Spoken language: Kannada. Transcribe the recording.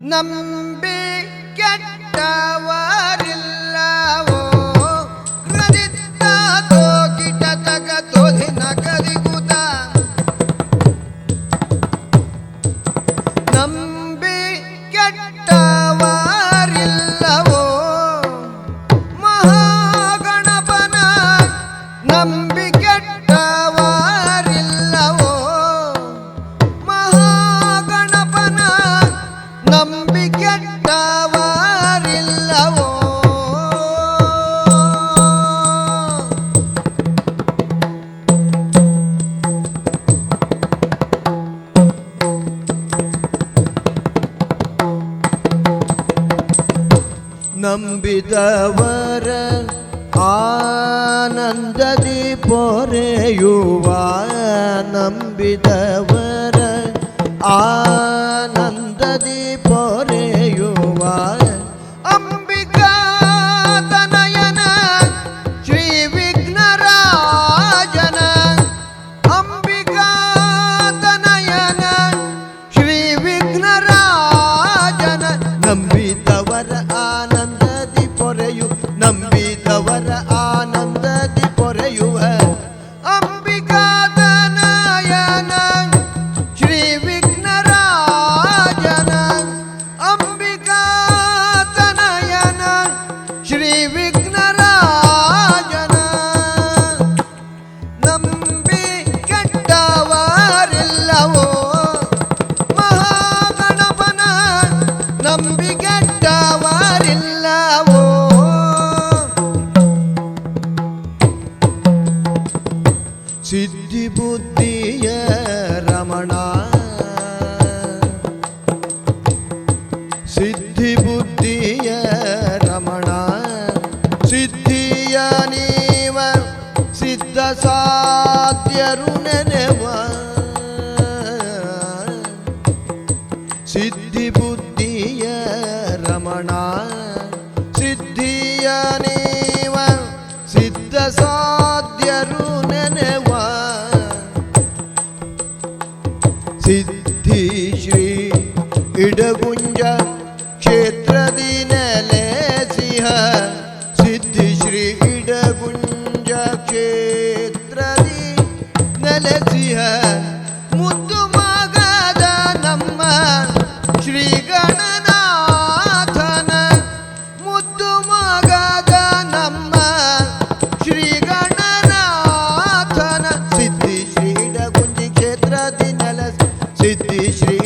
ನಂಬಿ ಕೆಟ್ಟವರಿಲ್ಲವೋ ಕ್ರದಿತ್ತ ತೋಕಿಟ ತಗ ತೋಧಿನ ಕದಿಗುತ ನಂಬಿ ಕೆಟ್ಟವರಿಲ್ಲವೋ ಮಹಾಗಣಪನ ನಂಬಿ ನಂಬಿದವರ ಆನಂದದಿ ಪೊರೆಯುವ ನಂಬಿದವರ ಆನಂದದಿ ಪೊರೆಯುವ நம்பி சித்தி புத்திய ரமணா. சித்தி புத்திய ரமணா. சித்திய நீவர் சித்த சாத்தியருணனவ. சித்தி புத்திய ரமணா. சித்திய நீவர் சித்த சா ಸಿದ್ಧಿ ಶ್ರೀ ಇಡಗುಂಜ ಕ್ಷೇತ್ರದಿ ನೆಲೆ ಸಿಂಹ. ಸಿದ್ಧಿ ಶ್ರೀ ಇಡಗುಂಜ ಕ್ಷೇತ್ರದಿ ನೆಲೆ ಸಿಂಹ. ಮುದ್ದು ಮಗದ ನಮ್ಮ ಶ್ರೀ ಗಣನಾಥನ ಮುದ್ದು ಮಗದ ನಮ್ಮ ಶ್ರೀ Bichri